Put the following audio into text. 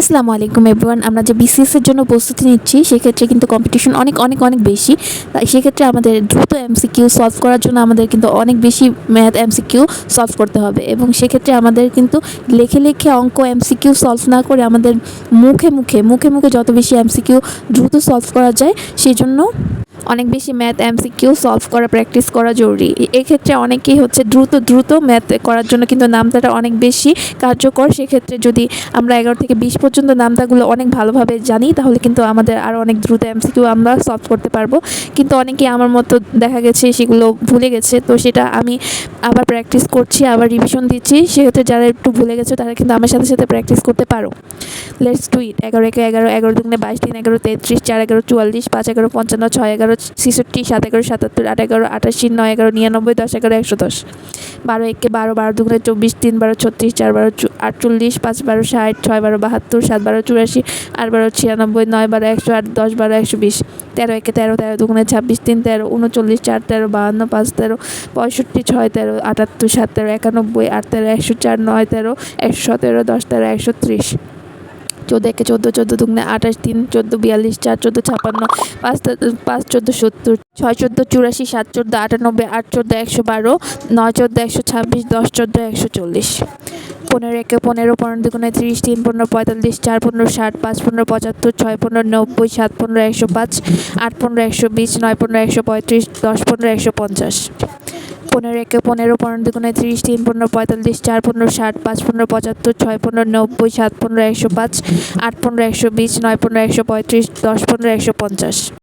আসসালামু আলাইকুম এভরিওয়ান আমরা যে বিসিএসের জন্য প্রস্তুতি নিচ্ছি, সেক্ষেত্রে কিন্তু কম্পিটিশন অনেক অনেক অনেক বেশি। তাই সেক্ষেত্রে আমাদের দ্রুত এমসিকিউ সলভ করার জন্য আমাদের কিন্তু অনেক বেশি ম্যাথ এমসিকিউ সলভ করতে হবে। এবং সেক্ষেত্রে আমাদের কিন্তু লেখে লেখে অঙ্ক এমসিকিউ সলভ না করে আমাদের মুখে মুখে মুখে মুখে যত বেশি এমসিকিউ দ্রুত সলভ করা যায় সেই জন্য অনেক বেশি ম্যাথ এমসিকিউ সলভ করা প্র্যাকটিস করা জরুরি। এক্ষেত্রে অনেকেই হচ্ছে দ্রুত দ্রুত ম্যাথ করার জন্য কিন্তু নামতাটা অনেক বেশি কার্যকর। সেক্ষেত্রে যদি আমরা এগারো থেকে বিশ পর্যন্ত নামতাগুলো অনেক ভালোভাবে জানি, তাহলে কিন্তু আমাদের আরও অনেক দ্রুত এমসিকিউ আমরা সলভ করতে পারব। কিন্তু অনেকেই আমার মতো দেখা গেছে সেগুলো ভুলে গেছে, তো সেটা আমি আবার প্র্যাকটিস করছি, আবার রিভিশন দিচ্ছি। সেক্ষেত্রে যারা একটু ভুলে গেছে, তারা কিন্তু আমার সাথে সাথে প্র্যাকটিস করতে পারো। লেটস টু ইট এগারো একে এগারো এগারো দুগুণে বাইশ, তিন এগারো তেত্রিশ, চার এগারো চুয়াল্লিশ, পাঁচ এগারো পঞ্চান্ন, ছয় এগারো ছেষট্টি, সাত এগারো, সাতাত্তর, আট এগারো, আটাশি, নয় এগারো, নিরানব্বই, দশ এগারো, একশো দশ। বারো একে বারো বারো দুগুণে চব্বিশ, তিন বারো, ছত্রিশ, চার বারো আটচল্লিশ, পাঁচ বারো, ষাট, ছয় বারো, বাহাত্তর, সাত বারো, চুরাশি, আট বারো, ছিয়ানব্বই, নয় বারো, একশো আট, দশ বারো, একশো বিশ। তেরো একে তেরো তেরো দুগুণে ছাব্বিশ, তিন তেরো, উনচল্লিশ, চার তেরো, বাহান্ন, পাঁচ তেরো, পঁয়ষট্টি, ছয় তেরো, আটাত্তর, সাত তেরো, একানব্বই, আট তেরো, একশো চার, নয় তেরো, একশো সতেরো, দশ তেরো, একশো ত্রিশ। চোদ্দ একে চোদ্দ চোদ্দ দুগুণে আঠাশ, তিন, চোদ্দ বিয়াল্লিশ, চার, চোদ্দ ছাপান্ন, পাঁচ পাঁচ, চোদ্দ সত্তর, ছয়, চোদ্দ চুরাশি, সাত, চোদ্দ আটানব্বই, আট, চোদ্দ একশো বারো, নয়, চোদ্দ একশো ছাব্বিশ, দশ, চোদ্দ একশো চল্লিশ। পনেরো একে পনেরো পনেরো দুগুণে ত্রিশ, তিন, পনেরো পঁয়তাল্লিশ, চার, পনেরো ষাট, পাঁচ, পনেরো পঁচাত্তর, ছয়, পনেরো নব্বই, সাত, পনেরো একশো পাঁচ, আট, পনেরো একশো বিশ, নয়, পনেরো একশো পঁয়ত্রিশ, দশ, পনেরো একশো পঞ্চাশ। পনেরো, একে পনেরো পনেরো দুগুণে ত্রিশ, তিন পনেরো, পঁয়তাল্লিশ, চার পনেরো, ষাট, পাঁচ পনেরো, পঁচাত্তর, ছয় পনেরো, নব্বই, সাত পনেরো, একশো পাঁচ, আট পনেরো, একশো বিশ, নয় পনেরো, একশো পঁয়ত্রিশ, দশ পনেরো, একশো পঞ্চাশ।